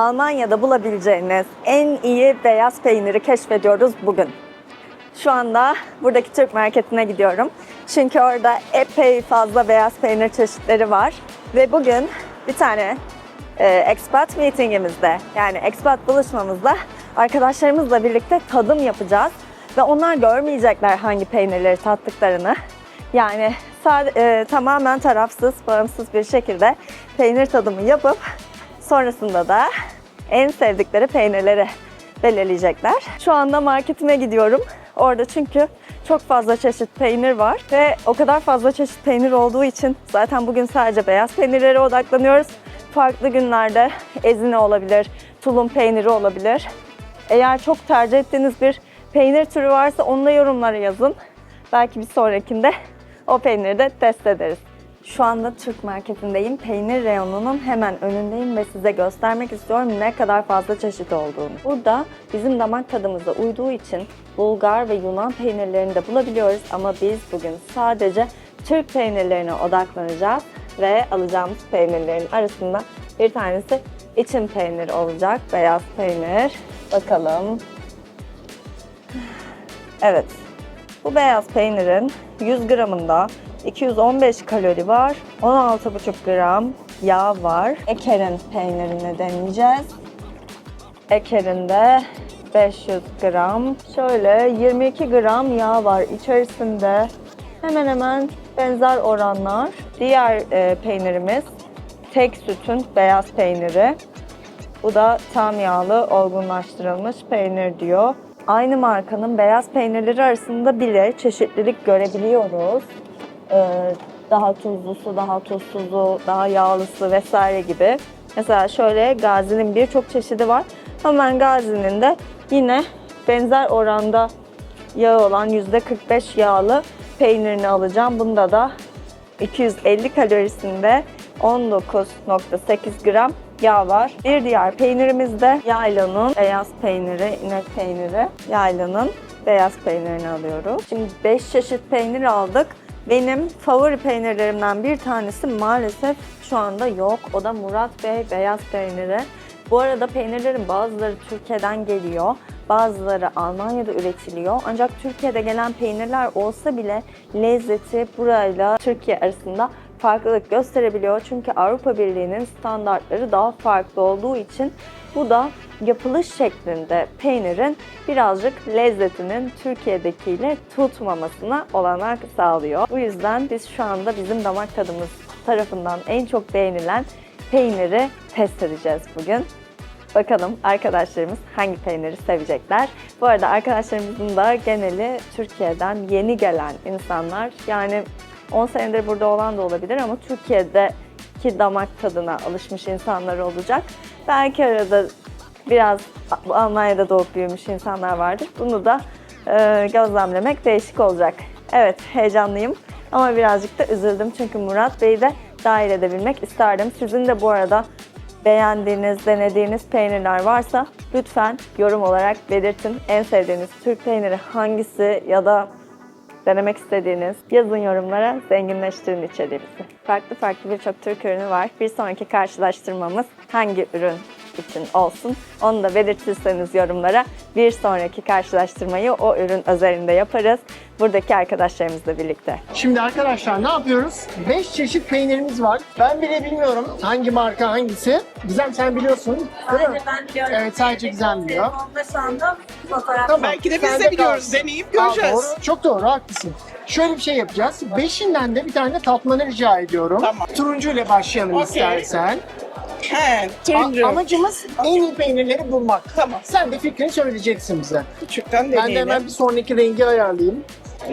Almanya'da bulabileceğiniz en iyi beyaz peyniri keşfediyoruz bugün. Şu anda buradaki Türk marketine gidiyorum. Çünkü orada epey fazla beyaz peynir çeşitleri var. Ve bugün bir tane e, expat meetingimizde yani expat buluşmamızda arkadaşlarımızla birlikte tadım yapacağız. Ve onlar görmeyecekler hangi peynirleri tattıklarını. Yani e, tamamen tarafsız, bağımsız bir şekilde peynir tadımı yapıp sonrasında da en sevdikleri peynirleri belirleyecekler. Şu anda marketime gidiyorum. Orada çünkü çok fazla çeşit peynir var ve o kadar fazla çeşit peynir olduğu için zaten bugün sadece beyaz peynirlere odaklanıyoruz. Farklı günlerde ezine olabilir, tulum peyniri olabilir. Eğer çok tercih ettiğiniz bir peynir türü varsa onu da yorumlara yazın. Belki bir sonrakinde o peyniri de test ederiz. Şu anda Türk marketindeyim. Peynir reyonunun hemen önündeyim ve size göstermek istiyorum ne kadar fazla çeşit olduğunu. Burada bizim damak tadımıza uyduğu için Bulgar ve Yunan peynirlerini de bulabiliyoruz ama biz bugün sadece Türk peynirlerine odaklanacağız ve alacağımız peynirlerin arasında bir tanesi için peynir olacak, beyaz peynir. Bakalım. Evet, bu beyaz peynirin 100 gramında 215 kalori var. 16,5 gram yağ var. Eker'in peynirini deneyeceğiz. Eker'in de 500 gram. Şöyle 22 gram yağ var içerisinde. Hemen hemen benzer oranlar. Diğer e, peynirimiz tek sütün beyaz peyniri. Bu da tam yağlı olgunlaştırılmış peynir diyor. Aynı markanın beyaz peynirleri arasında bile çeşitlilik görebiliyoruz. Ee, daha tuzlusu, daha tuzsuzu, daha yağlısı vesaire gibi. Mesela şöyle Gazi'nin birçok çeşidi var. Ben Gazi'nin de yine benzer oranda yağı olan %45 yağlı peynirini alacağım. Bunda da 250 kalorisinde 19.8 gram yağ var. Bir diğer peynirimiz de Yayla'nın beyaz peyniri, inek peyniri. Yayla'nın beyaz peynirini alıyoruz. Şimdi 5 çeşit peynir aldık. Benim favori peynirlerimden bir tanesi maalesef şu anda yok. O da Murat Bey beyaz peyniri. Bu arada peynirlerin bazıları Türkiye'den geliyor. Bazıları Almanya'da üretiliyor. Ancak Türkiye'de gelen peynirler olsa bile lezzeti burayla Türkiye arasında farklılık gösterebiliyor. Çünkü Avrupa Birliği'nin standartları daha farklı olduğu için bu da yapılış şeklinde peynirin birazcık lezzetinin Türkiye'dekiyle tutmamasına olanak sağlıyor. Bu yüzden biz şu anda bizim damak tadımız tarafından en çok beğenilen peyniri test edeceğiz bugün. Bakalım arkadaşlarımız hangi peyniri sevecekler. Bu arada arkadaşlarımızın da geneli Türkiye'den yeni gelen insanlar. Yani 10 senedir burada olan da olabilir ama Türkiye'deki damak tadına alışmış insanlar olacak. Belki arada biraz Almanya'da doğup büyümüş insanlar vardır. Bunu da e, gözlemlemek değişik olacak. Evet heyecanlıyım ama birazcık da üzüldüm çünkü Murat Bey'i de dahil edebilmek isterdim. Sizin de bu arada beğendiğiniz, denediğiniz peynirler varsa lütfen yorum olarak belirtin. En sevdiğiniz Türk peyniri hangisi ya da denemek istediğiniz yazın yorumlara zenginleştirin içeriğimizi. Farklı farklı birçok Türk ürünü var. Bir sonraki karşılaştırmamız hangi ürün için olsun onu da belirtirseniz yorumlara bir sonraki karşılaştırmayı o ürün üzerinde yaparız. Buradaki arkadaşlarımızla birlikte. Şimdi arkadaşlar ne yapıyoruz? 5 çeşit peynirimiz var. Ben bile bilmiyorum hangi marka hangisi. Gizem sen biliyorsun. Değil mi? Sadece ben biliyorum. Evet sadece Gizem biliyor. Telefonda şu anda fotoğraf. Tamam. Belki de biz Sende de biliyoruz. kalsın. Deneyip Aa, göreceğiz. doğru. Çok doğru haklısın. Şöyle bir şey yapacağız. Beşinden de bir tane tatmanı rica ediyorum. Tamam. Turuncu ile başlayalım Okey. istersen. He, A- amacımız en iyi peynirleri bulmak. Tamam. Sen de fikrini söyleyeceksin bize. Küçükten Ben de deneyelim. hemen bir sonraki rengi ayarlayayım.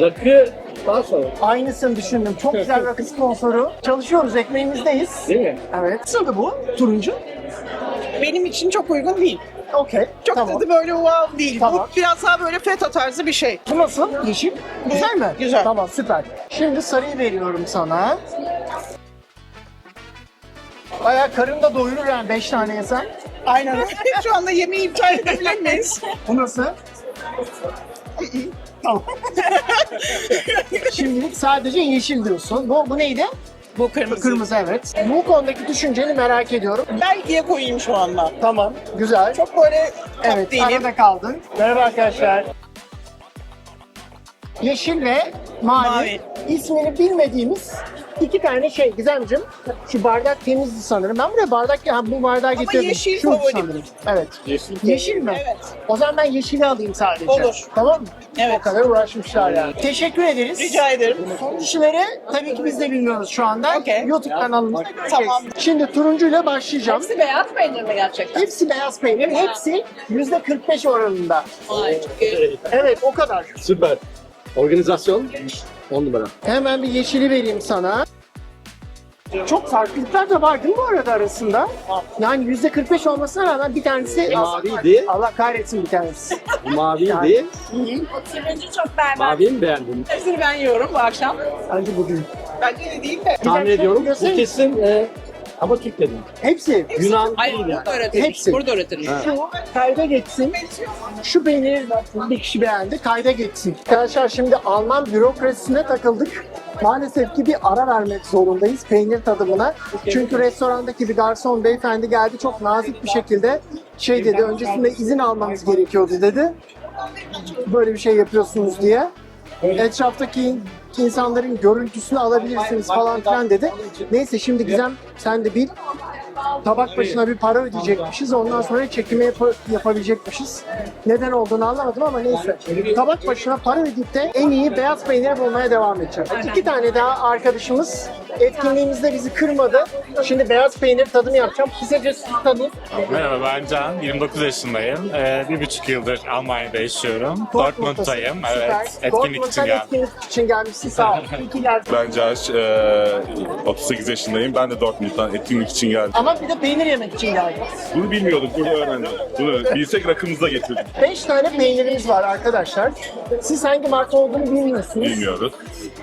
Rakı daha sonra Aynısını düşündüm. Çok güzel rakı sponsoru. Çalışıyoruz, ekmeğimizdeyiz. değil mi? Evet. Nasıldı bu? Turuncu. Benim için çok uygun değil. Okey. Çok tamam. tadı böyle wow değil. Tamam. Bu biraz daha böyle feta tarzı bir şey. Bu nasıl? Yeşil. Güzel mi? Güzel. Tamam süper. Şimdi sarıyı veriyorum sana. Bayağı karın da doyurur yani 5 tane yesen. Aynen. Şu anda yemeği iptal edebilir miyiz? Bu nasıl? tamam. Şimdilik sadece yeşil diyorsun. Bu, bu neydi? Bu kırmızı. Kırmızı evet. Bu konudaki düşünceni merak ediyorum. Belki'ye koyayım şu anda. Tamam, güzel. Çok böyle Evet, değilim. arada kaldın. Merhaba arkadaşlar. Yeşil ve mavi, Mavi. ismini bilmediğimiz iki tane şey Gizemciğim. Şu bardak temizdi sanırım. Ben buraya bardak ha, bu bardağı getirdim. yeşil Şuydu favorim. sanırım. Evet. Yeşil. Yeşil mi? Evet. O zaman ben yeşili alayım sadece. Olur. Tamam mı? Evet. O kadar uğraşmışlar yani. Teşekkür ederiz. Rica ederim. Son kişileri tabii ki biz de bilmiyoruz şu anda. Okey. YouTube kanalımızda göreceğiz. Tamam. Şimdi turuncuyla başlayacağım. Hepsi beyaz peynir mi gerçekten? Hepsi beyaz peynir. Hepsi %45 oranında. Ay çok iyi. Evet o kadar. Süper. Organizasyon 10 numara. Hemen bir yeşili vereyim sana. Çok farklılıklar da var değil mi bu arada arasında? Yani %45 olmasına rağmen bir tanesi... Maviydi. Allah kahretsin bir tanesi. Bu maviydi. O turuncu çok berbat. Maviyi mi beğendin? Hepsini ben yiyorum bu akşam. Bence bugün. Bence de değil de. Tahmin ediyorum. Bu kesin e, ama Türk dedim. Hepsi. Yunan Hayır değil yani. burada öğretilmiş. Hepsi. Burada öğretilmiş. Şu kayda geçsin. Şu peyniri bir kişi beğendi. Kayda geçsin. Arkadaşlar şimdi Alman bürokrasisine takıldık. Maalesef ki bir ara vermek zorundayız peynir tadımına. Çünkü restorandaki bir garson beyefendi geldi çok nazik bir şekilde şey dedi öncesinde izin almanız gerekiyordu dedi. Böyle bir şey yapıyorsunuz diye. Etraftaki insanların görüntüsünü alabilirsiniz falan filan dedi. Neyse şimdi Gizem sen de bil tabak başına bir para ödeyecekmişiz. Ondan sonra çekime yap- yapabilecekmişiz. Neden olduğunu anlamadım ama neyse. Tabak başına para ödeyip de en iyi beyaz peyniri bulmaya devam edeceğim. İki tane daha arkadaşımız etkinliğimizde bizi kırmadı. Şimdi beyaz peynir tadımı yapacağım. Kısaca siz tadın. Merhaba ben Can, 29 yaşındayım. Ee, bir buçuk yıldır Almanya'da yaşıyorum. Dortmund'dayım, evet. Etkinlik Dortmund'dan için geldim. etkinlik için gelmişsin sağ ol. İyi ki geldin. Ben Caş, eee, 38 yaşındayım. Ben de Dortmund'dan etkinlik için geldim. Ama bir de peynir yemek için geldin. Bunu bilmiyorduk, burada öğrendim. Bunu bilsek rakımızda getirdik. 5 tane peynirimiz var arkadaşlar. Siz hangi marka olduğunu bilmiyorsunuz. Bilmiyoruz.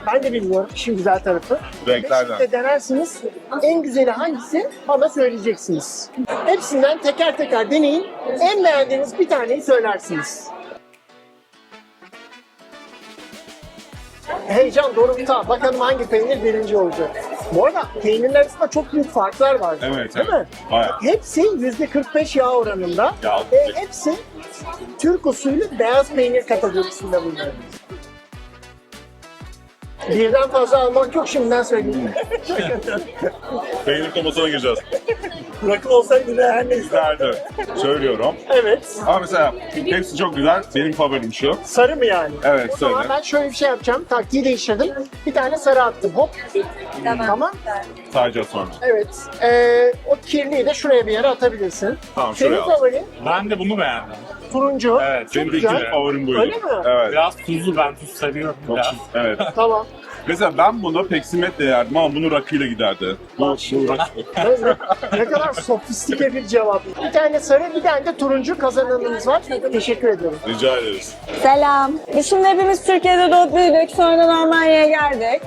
Ben de bilmiyorum işin güzel tarafı. Renklerden. Beşikte denersiniz. En güzeli hangisi bana söyleyeceksiniz. Hepsinden teker teker deneyin. En beğendiğiniz bir taneyi söylersiniz. Heyecan dorukta. Bakalım hangi peynir birinci olacak. Bu arada peynirler arasında çok büyük farklar var. Evet, Değil evet. mi? Bayağı. Hepsi %45 yağ oranında. Yağ. Ve hepsi Türk usulü beyaz peynir kategorisinde bulunuyor. Birden fazla almak yok şimdiden söyleyeyim. Peynir komasına gireceğiz. Rakı olsaydı da her. Nerede? Söylüyorum. Evet. Ama mesela hepsi çok güzel. Benim favorim şu. Sarı mı yani? Evet, söyle. ben şöyle bir şey yapacağım. Taktiği değiştirdim. Bir tane sarı attım. Hop. Tamam. Sadece sonra. Evet. Ee, o kirliyi de şuraya bir yere atabilirsin. Tamam, Senin şuraya al. favorin Ben de bunu beğendim. turuncu. Evet, Çok Benim de güzel. ikinci favorim buydu. Öyle mi? Evet. Biraz tuzlu, ben tuz seviyorum Çok- biraz. Evet. Tamam. Mesela ben bunu peksimetle yerdim ama bunu rakıyla giderdi. Bu, bu rakı. ne, kadar sofistike bir cevap. Bir tane sarı, bir tane de turuncu kazananımız var. Teşekkür ediyorum. Rica ederiz. Selam. Biz şimdi hepimiz Türkiye'de doğup büyüdük. Sonradan Almanya'ya geldik.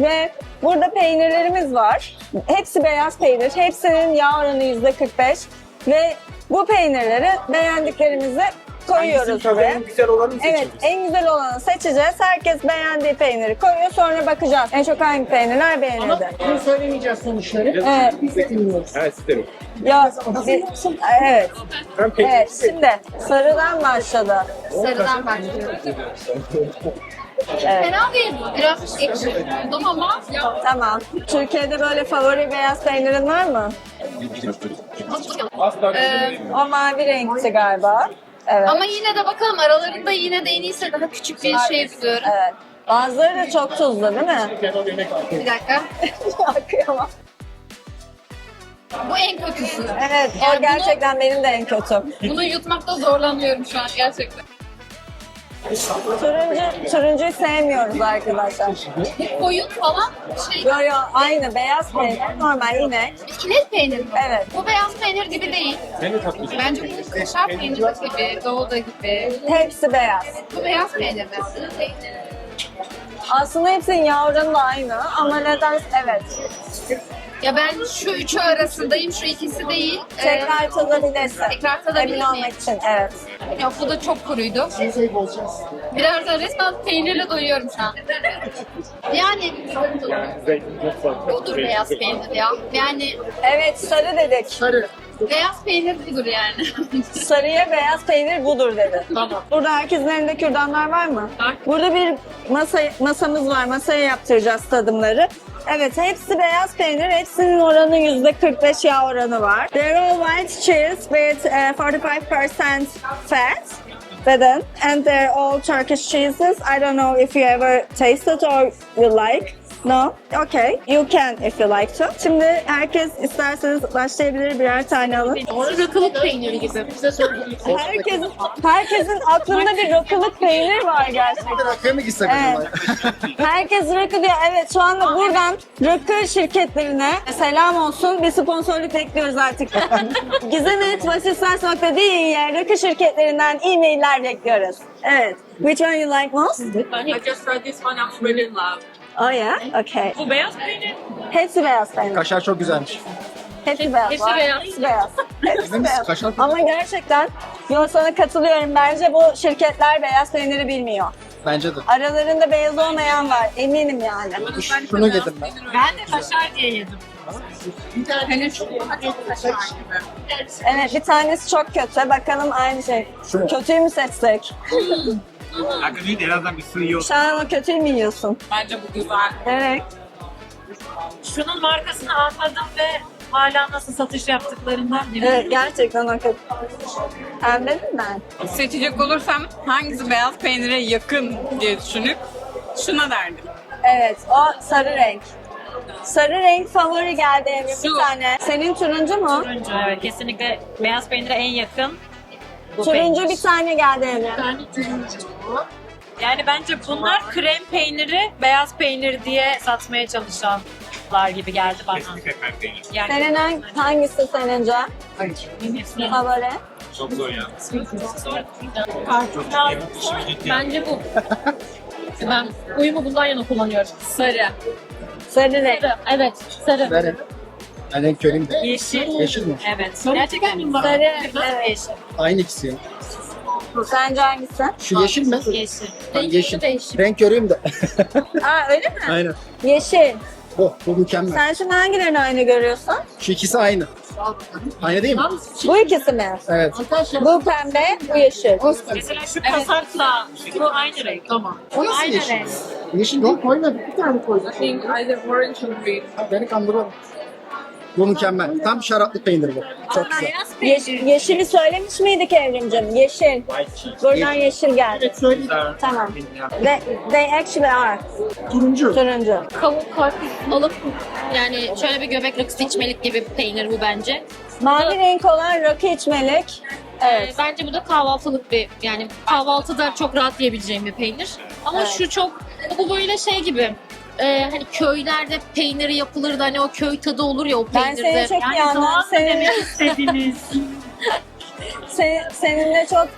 Ve burada peynirlerimiz var. Hepsi beyaz peynir. Hepsinin yağ oranı %45. Ve bu peynirleri beğendiklerimizi koyuyoruz buraya. güzel olanı Evet, en güzel olanı seçeceğiz. Herkes beğendiği peyniri koyuyor. Sonra bakacağız. En çok hangi peynirler Ama beğenildi. bunu söylemeyeceğiz sonuçları. Evet. Biz de bilmiyoruz. Evet isterim. Ya, bir- evet. Evet, şimdi sarıdan başladı. Sarıdan başlıyoruz. Fena değil. Biraz ekşi buldum ama Tamam. Türkiye'de böyle favori beyaz peynirin var mı? Ee, O mavi renkti galiba. Evet. ama yine de bakalım aralarında yine de en iyisi daha küçük bir şey buluyorum. Evet. Bazıları da çok tuzlu değil mi? Bir dakika. Kıyamam. Bu en kötüsü. evet, Yani o gerçekten benim de en. Bunu, bunu yutmakta zorlanıyorum şu an gerçekten. Turuncu, turuncuyu sevmiyoruz arkadaşlar. Koyun falan şey. Yo yo aynı beyaz peynir, normal inek. İnek peynir mi? Evet. Bu beyaz peynir gibi değil. Bence bu kaşar peyniri gibi, doğuda gibi. Hepsi beyaz. Bu beyaz peynir mi? Aslında hepsinin yağ oranı da aynı ama neden? Evet. Ya ben şu üçü arasındayım, şu ikisi değil. Ee, Tekrar tadabilirsin. tekrar tadabilir Emin miyim? olmak için evet. Yok bu da çok kuruydu. Biraz da resmen peynirle doyuyorum şu an. Yani budur beyaz peynir ya. Yani Evet sarı dedik. Sarı. Beyaz peynir budur yani. Sarıya beyaz peynir budur dedi. Tamam. Burada herkesin elinde kürdanlar var mı? Var. Burada bir masa masamız var. Masaya yaptıracağız tadımları. Evet hepsi beyaz peynir. Hepsinin oranı %45 yağ oranı var. They're all white cheese with uh, 45% fat within and they're all Turkish cheeses. I don't know if you ever tasted or you like. No? Okay. You can if you like to. Şimdi herkes isterseniz başlayabilir birer tane alın. Rakılık peyniri gibi. Herkesin, herkesin aklında bir rakılık peynir var gerçekten. Rakıya mı gitsek Evet. Herkes rakı diyor. Evet şu anda buradan rakı şirketlerine selam olsun. Bir sponsorluk bekliyoruz artık. Gizemet.vasislas.diye rakı şirketlerinden e-mailler bekliyoruz. Evet. Which one you like most? I just tried this one, I'm really in love. Oh yeah? Okay. Bu beyaz peynir. Hepsi beyaz peynir. Kaşar çok güzelmiş. Hepsi beyaz. hepsi var. beyaz. Hepsi beyaz. Hepsi beyaz. Kaşar Ama gerçekten yo sana katılıyorum. Bence bu şirketler beyaz peyniri bilmiyor. Bence de. Aralarında beyaz olmayan var. Eminim yani. Şunu yedim ben. Ben de kaşar diye yedim. Çok çok kaşar gibi. Evet bir tanesi çok kötü. Bakalım aynı şey. Kötüyü mü seçsek? Şu an o kötüyü mü yiyorsun? Bence bu güzel. Evet. Şunun markasını anladım ve hala nasıl satış yaptıklarından Evet gerçekten o kötü. Anladın ben. Seçecek olursam hangisi beyaz peynire yakın diye düşünüp şuna derdim. Evet o sarı renk. Sarı renk favori geldi Emre bir Şu. tane. Senin turuncu mu? Turuncu evet kesinlikle beyaz peynire en yakın. Bu Turuncu peynir. bir tane geldi Emre. Yani bence bunlar krem peyniri beyaz peynir diye satmaya çalışanlar gibi geldi bana. Yani Senin hang- hangisi senince? Favori? Bence bu. Ben uyumu bundan yana kullanıyorum. Sarı. Sarı renk. Sarı. Evet, sarı. Verin. Ben renk de. yeşil. Yeşil mi? Evet. Gerçekten Sarı. Evet. yeşil? Aynı ikisi ya. Sence hangisi? Şu yeşil mi? Yeşil. Ben yeşil. Renk köreyim de. Aa öyle mi? Aynen. Yeşil. Bu, bu mükemmel. Sen şimdi hangilerini aynı görüyorsun? Şu ikisi aynı. Aynı değil mi? Bu ikisi mi? Evet. Bu pembe, bu yeşil. Mesela şu kasakla bu aynı renk. Tamam. O nasıl Aynı yeşil? renk. Yeşil yok koymadım. Bir tane koydum. Either orange or green. Beni kandırıyor. Bu mükemmel. Tam şaraplı peynir bu. Çok güzel. Yeş- yeşili söylemiş miydik Evrimcim? Yeşil. Buradan yeşil geldi. Tamam. They, they actually are. Turuncu. Turuncu. Kavun karpuz alıp yani şöyle bir göbek rakısı içmelik gibi bir peynir bu bence. Mavi renk olan rakı içmelik. Evet. Ee, bence bu da kahvaltılık bir yani kahvaltıda çok rahat yiyebileceğim bir peynir. Ama Evet. şu çok bu böyle şey gibi. E, hani köylerde peyniri yapılır da hani o köy tadı olur ya o Ben peynirde. seni çok iyi Yani anladım. mı Senin, demek istediniz? se- seninle çok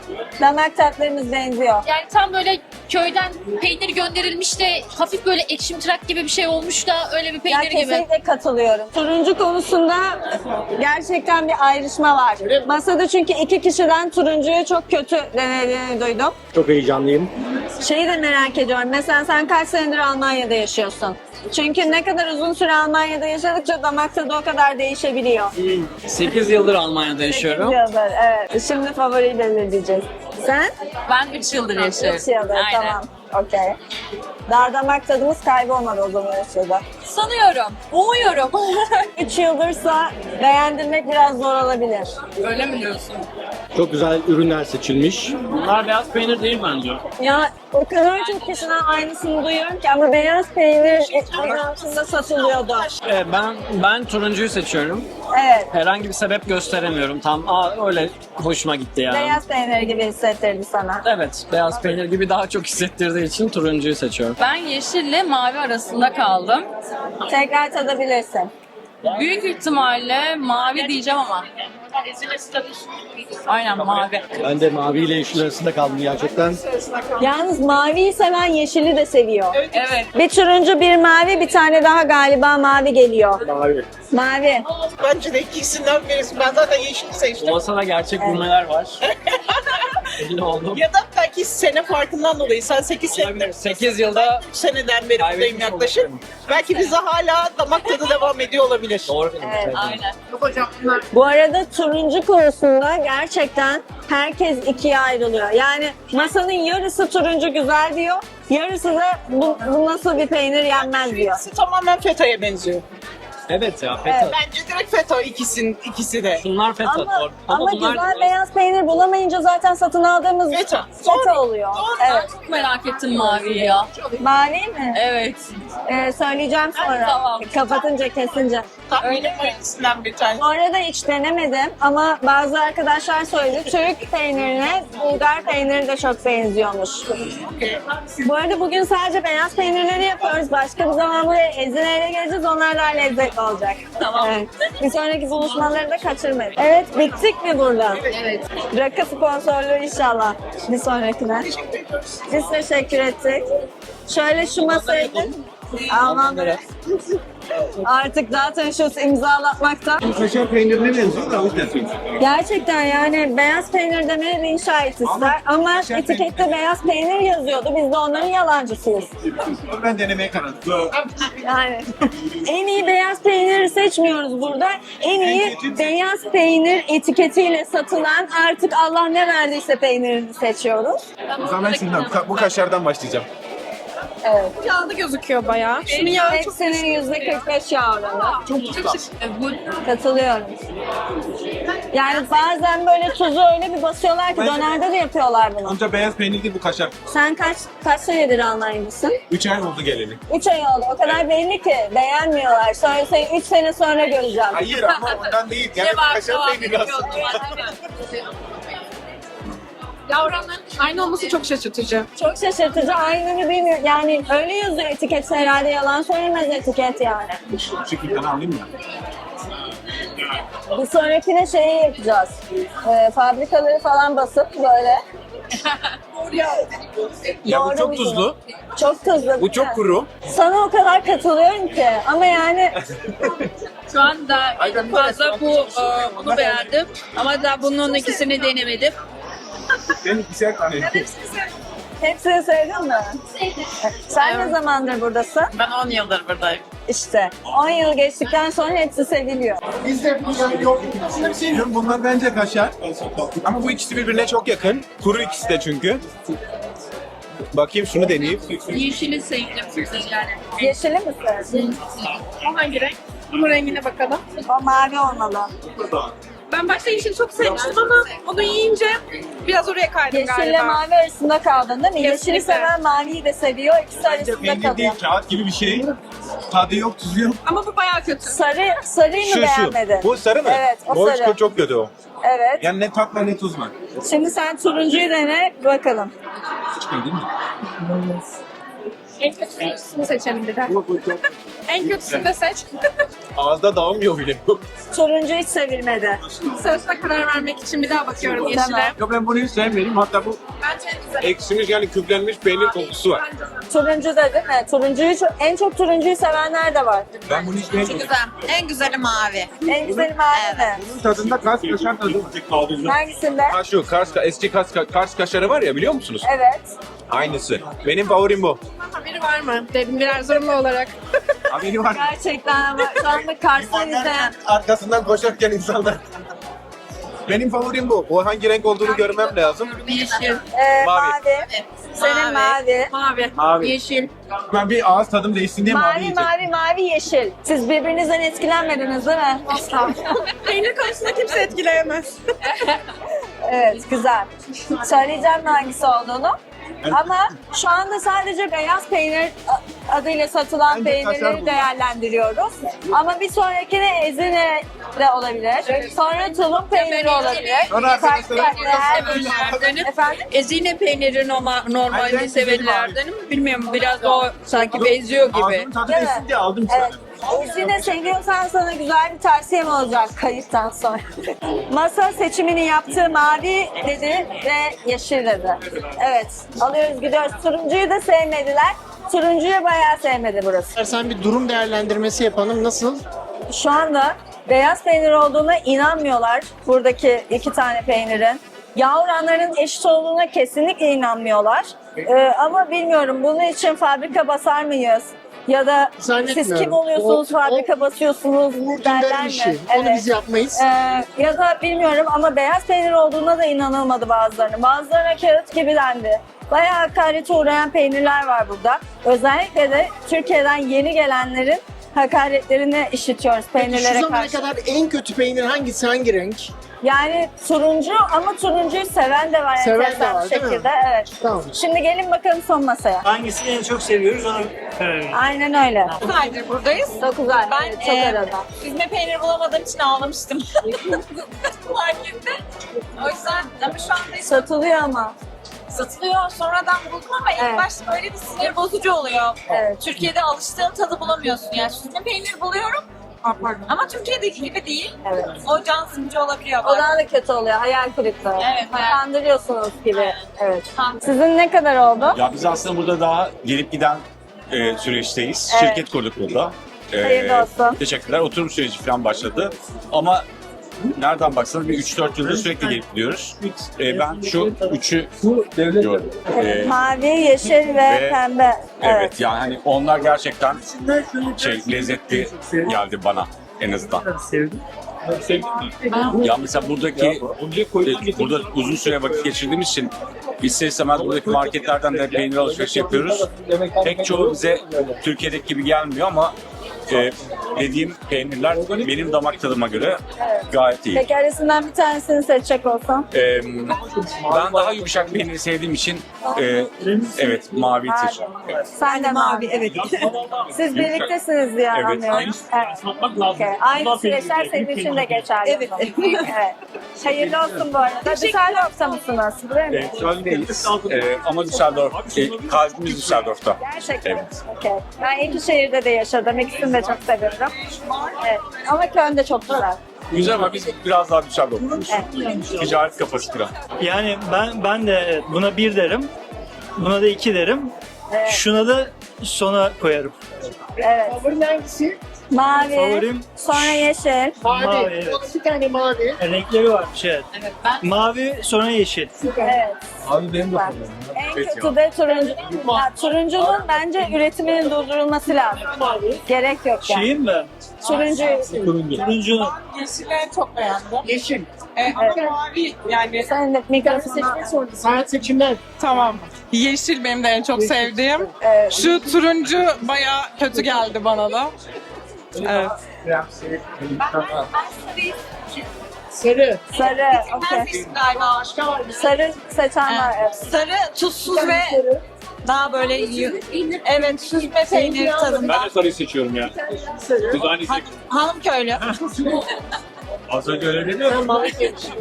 damak tatlarımız benziyor. Yani tam böyle köyden peynir gönderilmiş de hafif böyle ekşimtırak gibi bir şey olmuş da öyle bir Ya peynir gibi. kesinlikle katılıyorum. Turuncu konusunda gerçekten bir ayrışma var. Masada çünkü iki kişiden turuncuyu çok kötü denediğini duydum. Çok heyecanlıyım. Şeyi de merak ediyorum. Mesela sen kaç senedir Almanya'da yaşıyorsun? Çünkü ne kadar uzun süre Almanya'da yaşadıkça damak tadı o kadar değişebiliyor. 8 yıldır Almanya'da yaşıyorum. Sekiz yıldır, evet. Şimdi favoriyi belirleyeceğiz. Sen? Ben 3 yıldır yaşıyorum. Üç yıldır, Aynen. tamam. Okey. Daha damak tadımız kaybolmadı o zaman yılda. Sanıyorum. Umuyorum. Üç yıldırsa beğendirmek biraz zor olabilir. Öyle mi diyorsun? Çok güzel ürünler seçilmiş. Bunlar beyaz peynir değil bence. Ya o kadar çok kişiden aynısını duyuyorum ki ama beyaz peynir altında satılıyordu. Ee, ben ben turuncuyu seçiyorum. Evet. Herhangi bir sebep gösteremiyorum. Tam aa, öyle hoşuma gitti yani. Beyaz peynir gibi hissettirdi sana. Evet, beyaz peynir gibi daha çok hissettirdiği için turuncuyu seçiyorum. Ben yeşille mavi arasında kaldım. Tekrar tadabilirsin. Büyük ihtimalle mavi diyeceğim ama. Aynen mavi. Ben de mavi ile yeşil arasında kaldım gerçekten. Yalnız maviyi seven yeşili de seviyor. Evet. Bir turuncu bir mavi bir tane daha galiba mavi geliyor. Mavi. Mavi. Bence de ikisinden birisi. Ben zaten yeşili Bu seçtim. masada gerçek gurmeler var. Emin oldum. Ya da belki sene farkından dolayı. Sen 8 sene, 8 yılda 3 seneden beri buradayım kaybetmiş yaklaşık. olabilirim. Belki bize hala damak tadı devam ediyor olabilir. Doğru. Evet. Aynen. Bu arada turuncu konusunda gerçekten herkes ikiye ayrılıyor. Yani masanın yarısı turuncu güzel diyor. Yarısı da bu, bu nasıl bir peynir yenmez diyor. İkisi tamamen feta'ya benziyor. Evet ya feta. Bence direkt feta ikisin, ikisi de. Şunlar feta. Ama, doğru. ama bunlar güzel beyaz peynir bulamayınca zaten satın aldığımız Feta. feta oluyor. Evet. Çok merak ettim maviyi ya. Mavi mi? Evet. Ee, söyleyeceğim sonra. Tamam. Kapatınca kesince. Tahminim var ikisinden bir tane. Bu arada hiç denemedim ama bazı arkadaşlar söyledi. Türk peynirine Bulgar peyniri de çok benziyormuş. Bu arada bugün sadece beyaz peynirleri yapıyoruz. Başka bir zaman buraya ezineyle geleceğiz. Onlar daha lezzetli olacak. Tamam. Evet. Bir sonraki buluşmaları da kaçırmayın. Evet bittik mi burada? Evet. Rakı sponsorluğu inşallah bir sonrakine. Biz teşekkür ettik. Şöyle şu masayı Almanlara. Artık zaten şu imzalatmaktan. Kaşar peynirine benziyor da o yüzden Gerçekten yani beyaz peynir demeye bin şahit ister. Ama etikette beyaz peynir yazıyordu. Biz de onların yalancısıyız. Ben denemeye karar Yani en iyi beyaz peyniri seçmiyoruz burada. En iyi beyaz peynir etiketiyle satılan artık Allah ne verdiyse peynirini seçiyoruz. O zaman ben bu kaşardan başlayacağım. Evet. Yağlı gözüküyor bayağı. Şunun yağı çok Hepsinin yüzde 45 yağ oranı. çok Bu Katılıyorum. Yani bazen böyle tuzu öyle bir basıyorlar ki dönerde de yapıyorlar bunu. Amca beyaz peynir değil bu kaşar. Sen kaç kaç senedir Almanya'dasın? 3 ay oldu geleli. 3 ay oldu. O kadar belli ki beğenmiyorlar. Söylese 3 sene sonra göreceğim. Hayır ama ondan değil. Yani kaşar peyniri aslında. Yavranların aynı olması çok şaşırtıcı. Çok şaşırtıcı. Aynını bilmiyorum. Yani öyle yazıyor etiket herhalde. Yalan söylemez etiket yani. Şu tane alayım mı? Bir sonrakine şeyi yapacağız. Ee, fabrikaları falan basıp böyle. Ya bu Doğru çok bir tuzlu. Çok tuzlu. Bu çok kuru. Sana o kadar katılıyorum ki. Ama yani Şu anda en fazla bu e, bunu beğendim ama da bunun ikisini denemedim. Ben ikişer tane. hepsini sevdin mi? Sen ne zamandır buradasın? Ben 10 yıldır buradayım. İşte 10 yıl geçtikten sonra hepsi seviliyor. Biz de bu yani yok. Bunlar bence kaşar. Ama bu ikisi birbirine çok yakın. Kuru ikisi de çünkü. Bakayım şunu deneyeyim. Yeşili sevdim yani. Yeşili mi sevdin? O hangi renk? Bunun rengine bakalım. O mavi olmalı. Ben başta yeşil çok sevmiştim ama onu yiyince biraz oraya kaydım Yeşille galiba. mavi arasında kaldın değil mi? Yeşili seven maviyi de seviyor. İkisi arasında peynir kalıyor. değil, kağıt gibi bir şey. Tadı yok, tuzu yok. Ama bu bayağı kötü. Sarı, sarıyı mı Şu şu. beğenmedin? Bu sarı mı? Evet, o Bu sarı. çok kötü o. Evet. Yani ne tat var ne tuz var. Şimdi sen turuncuyu dene bakalım. Çıkıyor değil mi? En kötüsünü seçelim bir de. Bu, bu çok... En kötüsünü de seç. Ağızda dağılmıyor bile. Turuncu hiç sevilmedi. Sırasına karar vermek için bir daha bakıyorum yeşile. Yok ben bunu hiç sevmedim. Hatta bu Bence en güzel. ekşimiş yani küflenmiş peynir kokusu var. Turuncu da değil mi? Turuncuyu çok, en çok turuncuyu sevenler de var. Ben bunu hiç sevmedim. Güzel. En güzeli mavi. En güzeli mavi mi? Bunun tadında Kars kaşar tadı var. Hangisinde? Ha şu Kars, eski Kars, Kars kaşarı var ya biliyor musunuz? Evet. Aynısı. Benim favorim bu. Haberi var mı? Dedim bir Erzurumlu olarak. Haberi var. Gerçekten ama şu anda izleyen Arkasından koşarken insanlar. Benim favorim bu. O hangi renk olduğunu görmem lazım. Yeşil. e, Mavi. mavi. Senin mavi. Mavi. Mavi. Yeşil. Ben bir ağız tadım değişsin diye mavi Mavi, yiyeceğim. mavi, mavi, yeşil. Siz birbirinizden etkilenmediniz değil mi? Asla. Peynir konusunda kimse etkileyemez. Evet, güzel. Söyleyeceğim mi hangisi olduğunu. Ama şu anda sadece beyaz peynir adıyla satılan Bence kaşar peynirleri değerlendiriyoruz. Ama bir sonrakine ezine de olabilir. Sonra tulum peyniri olabilir. Sonra arkadaşlar- Farklı farklı her bir- Sevenlerdenim. Efendim? Ezine peyniri normal, Ay, ben normalde güzelim sevenlerdenim. Bilmiyorum biraz o sanki benziyor gibi. Ağzımın tadı Değil mi? değişsin diye aldım Evet. sana. Ezine seviyorsan sana güzel bir tavsiyem olacak kayıttan sonra. Masa seçimini yaptığı mavi dedi ve yeşil dedi. Evet alıyoruz gidiyoruz. Turuncuyu da sevmediler. Turuncuyu bayağı sevmedi burası. İstersen bir durum değerlendirmesi yapalım. Nasıl? Şu anda beyaz peynir olduğuna inanmıyorlar buradaki iki tane peynirin. Yağ oranlarının eşit olduğuna kesinlikle inanmıyorlar. Ee, ama bilmiyorum bunun için fabrika basar mıyız? Ya da siz kim oluyorsunuz, O- o- fabrika basıyorsunuz derler mi? bir şey. Onu biz yapmayız. Ee, ya da bilmiyorum ama beyaz peynir olduğuna da inanılmadı bazılarına. Bazılarına kağıt gibi dendi. Bayağı hakarete uğrayan peynirler var burada. Özellikle de Türkiye'den yeni gelenlerin hakaretlerini işitiyoruz Peki şu peynirlere zamana karşı. kadar en kötü peynir hangisi? Hangi renk? Yani turuncu ama turuncuyu seven de var Seven de enteresan var, bir değil mi? şekilde. Evet. Tamam. Şimdi gelin bakalım son masaya. Hangisini en çok seviyoruz ona karar verelim. Aynen öyle. Aydır buradayız. Çok güzel. Ben evet, çok e, arada. süzme peynir bulamadığım için ağlamıştım. Markette. O yüzden ama şu anda işte Satılıyor ama. Satılıyor. Sonradan buldum ama ilk Evet. başta böyle bir sinir bozucu oluyor. Evet. Türkiye'de alıştığın tadı bulamıyorsun. Yani süzme peynir buluyorum. Ama Türkiye'deki gibi değil. Evet. O can sıkıcı olabiliyor. O daha da kötü oluyor. Hayal kırıklığı. Evet, hayal- Kandırıyorsunuz gibi. Evet. Sizin ne kadar oldu? Ya biz aslında burada daha gelip giden e, süreçteyiz. Evet. Şirket kurduk burada. E, Hayırlı olsun. Teşekkürler. Oturum süreci falan başladı. Ama nereden baksanız bir 3-4 yıldır sürekli gelip gidiyoruz. E, ben şu üçü diyorum. E, Mavi, yeşil ve, ve- pembe. evet yani hani onlar gerçekten şey lezzetli geldi bana en azından. Sevdim. Ya mesela buradaki e, burada uzun süre vakit geçirdiğimiz için ister istemez buradaki marketlerden de peynir alışveriş yapıyoruz. Pek çoğu bize Türkiye'deki gibi gelmiyor ama e, dediğim peynirler benim damak tadıma göre gayet iyi. Arasından bir tanesini seçecek olsam? E, ben daha yumuşak peyniri sevdiğim için e, evet mavi seçiyorum. Evet. Sen de mavi, evet. Siz birliktesiniz diye Evet, anlıyorum. aynı Evet. Okey. Aynı süreçler senin için de geçerli. Evet. evet. Hayırlı olsun bu arada. Düsseldorf'ta mısınız? Değil mi? E, şu an değiliz. E, ama Düsseldorf, e, kalbimiz Düsseldorf'ta. Gerçekten. Evet. Okey. Ben iki şehirde de yaşadım. İkisini de çok seviyorum. Evet. Ama Köln de çok güzel. Güzel ama biz biraz daha Düsseldorf'luyuz. Evet. Ticaret kafası falan. Yani ben ben de buna bir derim. Buna da iki derim. Evet. Şuna da sona koyarım. evet. Favorin hangisi? Mavi. Favorim Sonra yeşil. Mavi. Mavi, evet. Bir tane mavi. renkleri varmış evet. Mavi sonra yeşil. Evet. Abi benim de En Evet kötü de turuncu. Ya, turuncunun bence üretiminin durdurulması lazım. Gerek yok yani. Şeyim mi? Turuncu. Turuncunun. Yeşiller çok beğendim. Yeşil. E, ama mavi yani Sen de mikrofonu Sanat seçimler. tamam. Yeşil benim de en çok sevdiğim. Evet. Şu turuncu baya kötü geldi bana da. Evet. Sarı. Sarı. Okey. galiba. Sarı seçen var. Evet. Sarı, tuzsuz ve daha böyle yu- evet süzme peynir tadında. de sarıyı seçiyorum ya. Ha- hanım köylü. Az önce öyle dedi ya.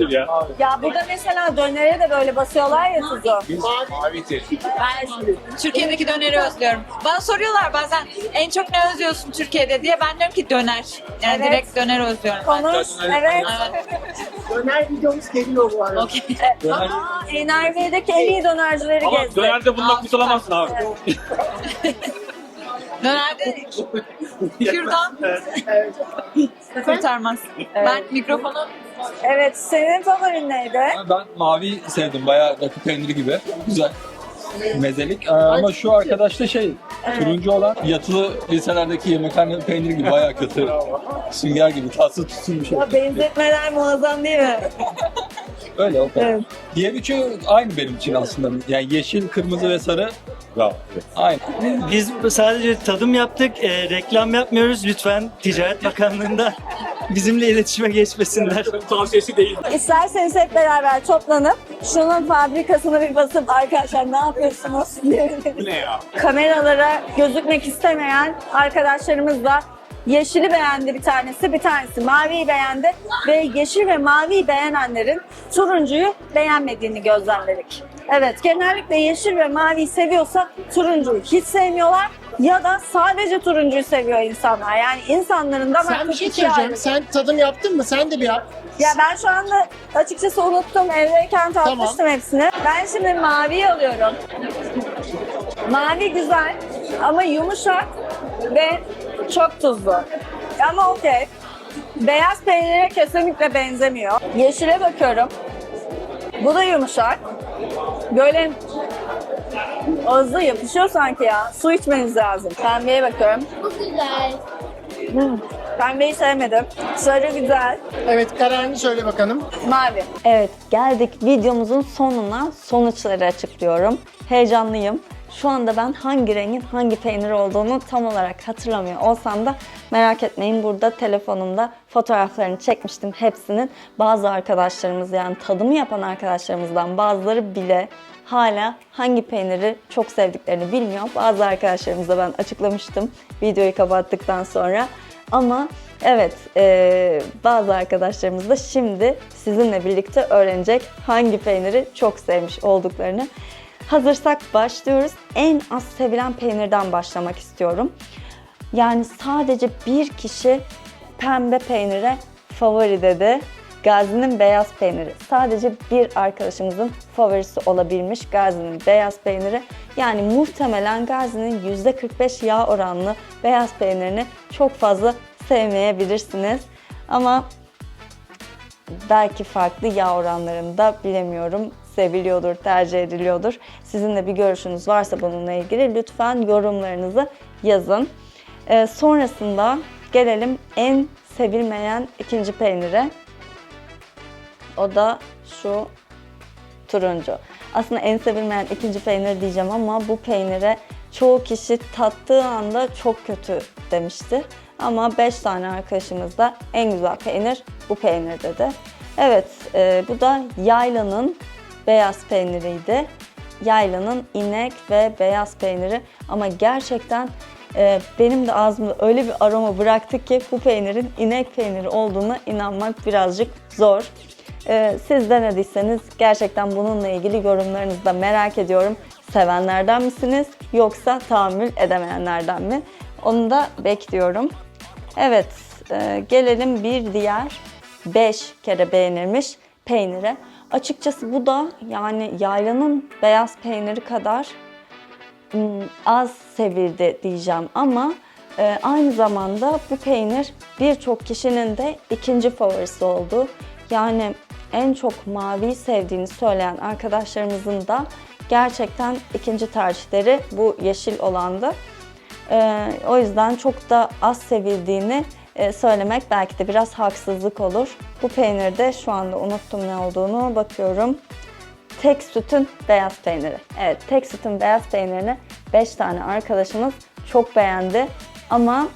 ya. Ya burada mesela dönere de böyle basıyorlar ya tuzu. Biz mavi seçtik. Ben Türkiye'deki döneri özlüyorum. Bana soruyorlar bazen en çok ne özlüyorsun Türkiye'de diye. Ben diyorum ki döner. Yani Evet. direkt döner özlüyorum. ben. Konuş. Evet. Döner videomuz geliyor bu arada. Okey. Aa, NRV'deki en iyi dönercileri gezdik. Dönerde bununla kurtulamazsın abi. Dönerde kürdan kurtarmaz. Ben mikrofonu Evet. Senin favorin neydi? Ben mavi sevdim. Bayağı rakı peyniri gibi. Güzel. Mezelik. Ee, ama şu arkadaş da şey, turuncu olan yatılı liselerdeki yemekhane peyniri gibi bayağı kötü. Sünger gibi tatsız tutsun bir şey. Ya benzetmeler muazzam değil mi? Öyle o kadar. Evet. Diğer üçü aynı benim için aslında. Yani yeşil, kırmızı ve sarı Bravo. aynı. Biz sadece tadım yaptık. e, reklam yapmıyoruz. Lütfen Ticaret Bakanlığı'ndan bizimle iletişime geçmesinler. Tavsiyesi değil. İsterseniz hep beraber toplanıp şunun fabrikasını bir basıp arkadaşlar ne yapıyorsunuz diyebiliriz. Ne ya? Kameralara gözükmek istemeyen arkadaşlarımız da yeşili beğendi bir tanesi, bir tanesi maviyi beğendi ve yeşil ve maviyi beğenenlerin turuncuyu beğenmediğini gözlemledik. Evet, genellikle yeşil ve maviyi seviyorsa turuncuyu hiç sevmiyorlar Ya da sadece turuncuyu seviyor insanlar. Yani insanların damak Sen bir şey söyleyeceğim. Sen tadım yaptın mı? Sen de bir yap. Ya ben şu anda açıkçası unuttum. Evdeyken tatmıştım hepsini. Ben şimdi maviyi alıyorum. Mavi güzel ama yumuşak ve çok tuzlu. Ama okey. Beyaz peynire kesinlikle benzemiyor. Yeşile bakıyorum. Bu da yumuşak. Böyle ağızda yapışıyor sanki ya. Su içmeniz lazım. Pembeye bakıyorum. Bu güzel. Hmm, Pembeyi sevmedim. Sarı güzel. Evet kararını söyle bakalım. Mavi. Evet geldik videomuzun sonuna sonuçları açıklıyorum. Heyecanlıyım. Şu anda ben hangi rengin hangi peynir olduğunu tam olarak hatırlamıyor olsam da merak etmeyin burada telefonumda fotoğraflarını çekmiştim hepsinin. Bazı arkadaşlarımız yani tadımı yapan arkadaşlarımızdan bazıları bile hala hangi peyniri çok sevdiklerini bilmiyor. Bazı arkadaşlarımıza ben açıklamıştım videoyu kapattıktan sonra. Ama evet e, bazı arkadaşlarımız da şimdi sizinle birlikte öğrenecek hangi peyniri çok sevmiş olduklarını. Hazırsak başlıyoruz. En az sevilen peynirden başlamak istiyorum. Yani sadece bir kişi pembe peynire favori dedi. Gazi'nin beyaz peyniri. Sadece bir arkadaşımızın favorisi olabilmiş Gazi'nin beyaz peyniri. Yani muhtemelen Gazi'nin %45 yağ oranlı beyaz peynirini çok fazla sevmeyebilirsiniz. Ama belki farklı yağ oranlarında bilemiyorum. Seviliyordur, tercih ediliyordur. Sizin de bir görüşünüz varsa bununla ilgili lütfen yorumlarınızı yazın. Ee, sonrasında gelelim en sevilmeyen ikinci peynire. O da şu turuncu. Aslında en sevilmeyen ikinci peynir diyeceğim ama bu peynire çoğu kişi tattığı anda çok kötü demişti. Ama 5 tane arkadaşımız da en güzel peynir bu peynir dedi. Evet e, bu da Yayla'nın beyaz peyniriydi. Yayla'nın inek ve beyaz peyniri ama gerçekten e, benim de ağzımda öyle bir aroma bıraktı ki bu peynirin inek peyniri olduğuna inanmak birazcık zor. Ee, siz denediyseniz gerçekten bununla ilgili yorumlarınızı da merak ediyorum. Sevenlerden misiniz yoksa tahammül edemeyenlerden mi? Onu da bekliyorum. Evet, e, gelelim bir diğer 5 kere beğenilmiş peynire. Açıkçası bu da yani yaylanın beyaz peyniri kadar hmm, az sevildi diyeceğim ama e, aynı zamanda bu peynir birçok kişinin de ikinci favorisi oldu. Yani en çok maviyi sevdiğini söyleyen arkadaşlarımızın da gerçekten ikinci tercihleri bu yeşil olandı. E, o yüzden çok da az sevildiğini söylemek belki de biraz haksızlık olur. Bu peynirde şu anda unuttum ne olduğunu bakıyorum. Tek sütün beyaz peyniri. Evet, tek sütün beyaz peynirini 5 tane arkadaşımız çok beğendi. Ama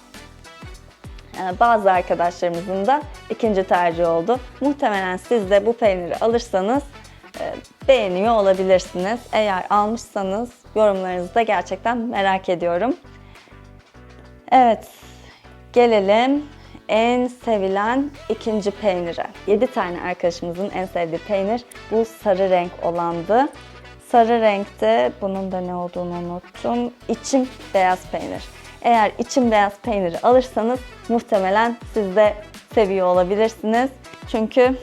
e, bazı arkadaşlarımızın da ikinci tercih oldu. Muhtemelen siz de bu peyniri alırsanız e, beğeniyor olabilirsiniz. Eğer almışsanız yorumlarınızı da gerçekten merak ediyorum. Evet, gelelim en sevilen ikinci peynire. 7 tane arkadaşımızın en sevdiği peynir bu sarı renk olandı. Sarı renkte bunun da ne olduğunu unuttum. İçim beyaz peynir. Eğer içim beyaz peyniri alırsanız muhtemelen siz de seviyor olabilirsiniz. Çünkü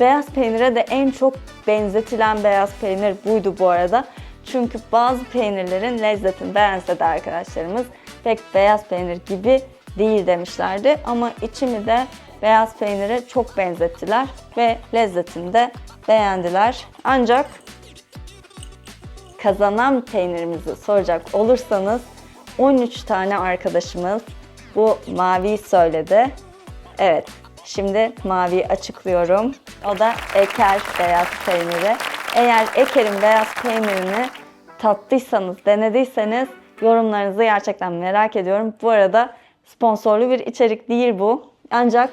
beyaz peynire de en çok benzetilen beyaz peynir buydu bu arada. Çünkü bazı peynirlerin lezzetini beğense de arkadaşlarımız pek beyaz peynir gibi değil demişlerdi. Ama içimi de beyaz peynire çok benzettiler ve lezzetini de beğendiler. Ancak kazanan peynirimizi soracak olursanız 13 tane arkadaşımız bu maviyi söyledi. Evet, şimdi maviyi açıklıyorum. O da Eker beyaz peyniri. Eğer Eker'in beyaz peynirini tattıysanız, denediyseniz yorumlarınızı gerçekten merak ediyorum. Bu arada sponsorlu bir içerik değil bu. Ancak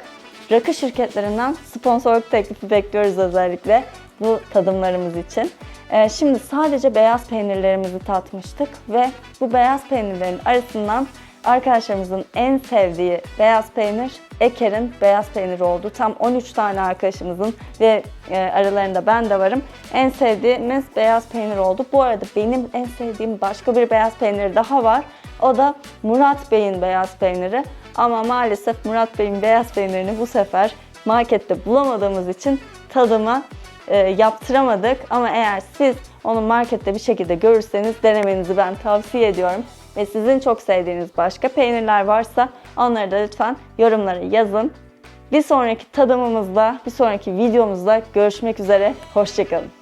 rakı şirketlerinden sponsorluk teklifi bekliyoruz özellikle bu tadımlarımız için. Ee, şimdi sadece beyaz peynirlerimizi tatmıştık ve bu beyaz peynirlerin arasından arkadaşlarımızın en sevdiği beyaz peynir Eker'in beyaz peyniri oldu. Tam 13 tane arkadaşımızın ve e, aralarında ben de varım. En sevdiğimiz beyaz peynir oldu. Bu arada benim en sevdiğim başka bir beyaz peynir daha var. O da Murat Bey'in beyaz peyniri. Ama maalesef Murat Bey'in beyaz peynirini bu sefer markette bulamadığımız için tadıma e, yaptıramadık. Ama eğer siz onu markette bir şekilde görürseniz denemenizi ben tavsiye ediyorum. Ve sizin çok sevdiğiniz başka peynirler varsa onları da lütfen yorumlara yazın. Bir sonraki tadımımızda, bir sonraki videomuzda görüşmek üzere. Hoşçakalın.